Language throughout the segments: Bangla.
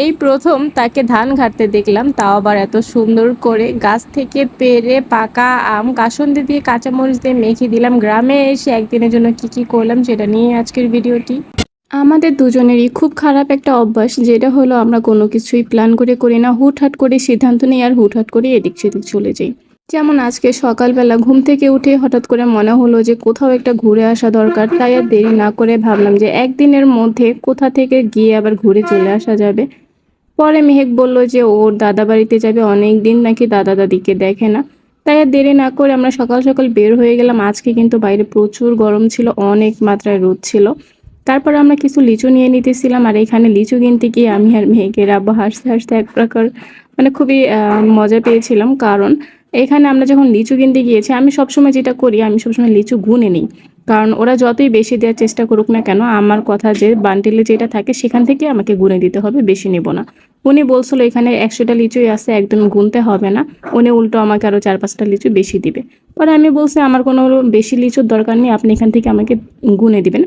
এই প্রথম তাকে ধান ঘাটতে দেখলাম, তাও আবার এত সুন্দর করে গাছ থেকে পেরে পাকা আম, কাসন্দি দিয়ে কাঁচামরিচ দিয়ে মেখে দিলাম। গ্রামে এসে একদিনের জন্য কি কি করলাম সেটা নিয়ে আজকের ভিডিওটি। আমাদের দুজনেরই খুব খারাপ একটা অভ্যাস, যেটা হলো আমরা কোনো কিছুই প্ল্যান করে করি না, হুটহাট করে সিদ্ধান্ত নিই আর হুটহাট করে এদিক সেদিক চলে যাই। যেমন আজকে সকালবেলা ঘুম থেকে উঠে হঠাৎ করে মনে হলো যে কোথাও একটা ঘুরে আসা দরকার, তাই আর দেরি না করে ভাবলাম যে একদিনের মধ্যে কোথা থেকে গিয়ে আবার ঘুরে চলে আসা যাবে। পরে মেহেক বলল যে, ওর দাদা বাড়িতে যাবে অনেক দিন নাকি দাদা দাদিকে দেখে না। তাই আর দেরি না করে আমরা সকাল সকাল বের হয়ে গেলাম। আজকে কিন্তু বাইরে প্রচুর গরম ছিল, অনেক মাত্রায় রোদ ছিল। তারপর আমরা কিছু লিচু নিয়ে নিতেছিলাম আর এখানে লিচু কিনতে গিয়ে আমি আর মেহেকের আব্বা হাসতে হাসতে এক প্রকার মানে খুবই মজা পেয়েছিলাম। কারণ এখানে আমরা যখন লিচু কিনতে গিয়েছি, আমি সবসময় যেটা করি, আমি সবসময় লিচু গুনে নিই। কারণ ওরা যতই বেশি দেওয়ার চেষ্টা করুক না কেন, আমার কথা যে বান্টিলে যেটা থাকে সেখান থেকে আমাকে গুনে দিতে হবে, বেশি নেব না। উনি বলছিল, এখানে একশোটা লিচুই আছে, একদম গুনতে হবে না। উনি উল্টো আমাকে আরও চার পাঁচটা লিচু বেশি দিবে। পরে আমি বলছি, আমার কোনো বেশি লিচুর দরকার নেই, আপনি এখান থেকে আমাকে গুনে দিবেন।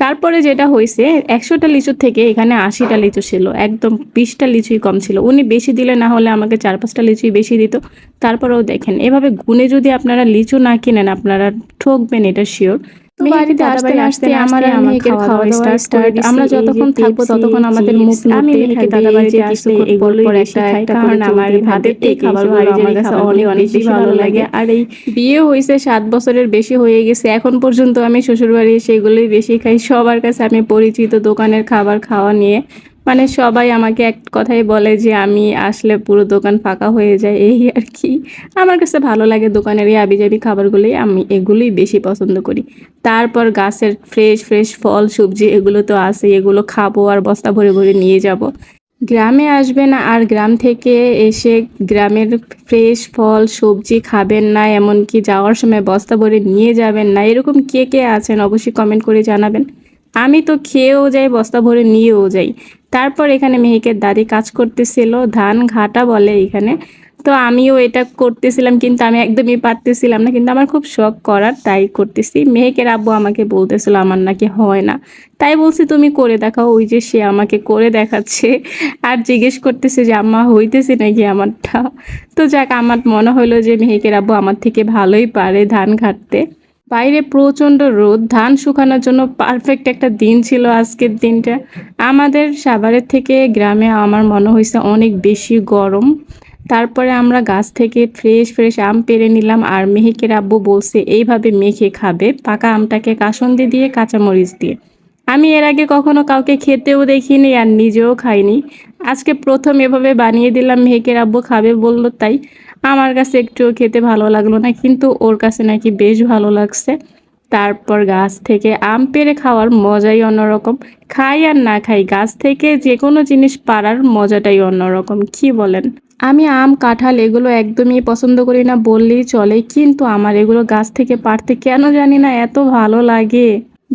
তারপরে যেটা হয়েছে, একশোটা লিচুর থেকে এখানে আশিটা লিচু ছিল, একদম বিশটা লিচুই কম ছিল। উনি বেশি দিলে না হলে আমাকে চার পাঁচটা লিচুই বেশি দিত। তারপরেও দেখেন, এভাবে গুনে যদি আপনারা লিচু না কিনেন, আপনারা ঠকবেন, এটা শিওর বাড়িতে আসতে আসতে আমার আর মেহেকের খাওয়া স্টার্ট স্টার্ট আমরা যতক্ষণ থাকব ততক্ষণ আমাদের মুখ আমি মেহেকে দাদা বাড়িতে আসলে এগুলো পরে একটা একটা কারণ আমার ভাতের এই খাবার আমার কাছে অনেক অনেক বেশি ভালো লাগে। আর এই বিয়ে হয়েছে সাত বছরের বেশি হয়ে গেছে এখন পর্যন্ত আমি শ্বশুরবাড়ি এসে এগুলোই বেশি খাই। সবার কাছে আমি পরিচিত দোকানের খাবার খাওয়া নিয়ে মানে সবাই আমাকে এক কথাই বলে যে আমি আসলে পুরো দোকান ফাঁকা হয়ে যায়, এই আর কি। আমার কাছে ভালো লাগে দোকানের এই আবিজাবি খাবারগুলোই, আমি এগুলোই বেশি পছন্দ করি। তারপর গাছের ফ্রেশ ফ্রেশ ফল, সবজি, এগুলো তো আছে এগুলো খাব আর বস্তা ভরে ভরে নিয়ে যাব। গ্রামে আসবেন আর গ্রাম থেকে এসে গ্রামের ফ্রেশ ফল, সবজি খাবেন না, এমনকি যাওয়ার সময় বস্তা ভরে নিয়ে যাবেন না, এরকম কে কে আছেন? অবশ্যই কমেন্ট করে জানাবেন। আমি তো খেয়েও যাই, বস্তা ভরে নিয়েও যাই। তারপর এখানে মেহেকের দাদি কাজ করতেছিল, ধান ঘাটা বলে এখানে। তো আমিও এটা করতেছিলাম কিন্তু আমি একদমই পারতেছিলাম না, কিন্তু আমার খুব শখ করার তাই করতেছি। মেহেকের আব্বু আমাকে বলতেছিল, আমার নাকি হয় না। তাই বলছি, তুমি করে দেখাও, ওই যে সে আমাকে করে দেখাচ্ছে। আর জিজ্ঞেস করতেছে যে, আম্মা, হইতেছে নাকি আমারটা? তো যাক, আমার মনে হলো যে মেহেকের আব্বু আমার থেকে ভালোই পারে ধান ঘাটতে। বাইরে প্রচণ্ড রোদ, ধান শুকানোর জন্য পারফেক্ট একটা দিন ছিল আজকের দিনটা। আমাদের সাভারের থেকে গ্রামে আমার মনে হয়েছে অনেক বেশি গরম। তারপরে আমরা গাছ থেকে ফ্রেশ ফ্রেশ আম পেরে নিলাম আর মেহেকের আব্বু বলছে, এইভাবে মেখে খাবে, পাকা আমটাকে কাসন্দি দিয়ে, কাঁচামরিচ দিয়ে। আমি এর আগে কখনো কাউকে খেতেও দেখিনি আর নিজেও খাইনি। আজকে প্রথম এভাবে বানিয়ে দিলাম, মেহেকের আব্বু খাবে বলল তাই। আমার কাছে একটুও খেতে ভালো লাগল না, কিন্তু ওর কাছে নাকি বেশ ভালো লাগছে। তারপর গাছ থেকে আম পেড়ে খাওয়ার মজাই অন্যরকম। খাই আর না খাই, গাছ থেকে যে কোনো জিনিস পারার মজাটাই অন্যরকম, কি বলেন? আমি আম, কাঁঠাল এগুলো একদমই পছন্দ করি না বললেই চলে, কিন্তু আমার এগুলো গাছ থেকে পারতে কেন জানি না, এত ভালো লাগে।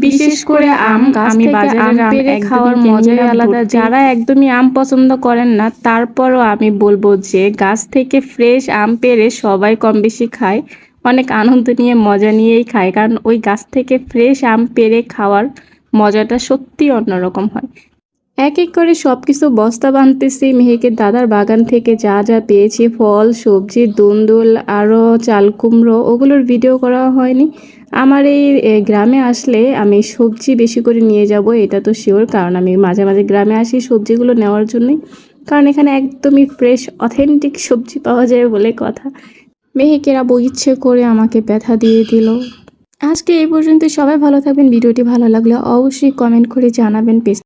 বিশেষ করে আম আমি বাজারে আম পেড়ে খাওয়ার মজাই আলাদা। যারা একদমই আম পছন্দ করেন না তারপরও আমি বলব যে গাছ থেকে ফ্রেশ আম পেরে সবাই কম বেশি খায়। অনেক আনন্দ নিয়ে মজা নিয়েই খায়। কারণ ওই গাছ থেকে ফ্রেশ আম পেরে খাওয়ার মজাটা সত্যি অন্যরকম হয়। এক এক করে সব কিছু বস্তা বাঁধতেছি মেহেকের দাদার বাগান থেকে যা যা পেয়েছি, ফল, সবজি, দুন্দুল আরও চাল কুমড়ো, ওগুলোর ভিডিও করা হয়নি। আমার এই গ্রামে আসলে আমি সবজি বেশি করে নিয়ে যাব, এটা তো শিওর কারণ আমি মাঝে মাঝে গ্রামে আসি সবজিগুলো নেওয়ার জন্যই। কারণ এখানে একদমই ফ্রেশ অথেন্টিক সবজি পাওয়া যায় বলে কথা। মেহেকেরা বই ইচ্ছে করে আমাকে ব্যথা দিয়ে দিল। আজকে এই পর্যন্ত সবাই ভালো থাকবেন। ভিডিওটি ভালো লাগলে অবশ্যই কমেন্ট করে জানাবেন। পেজ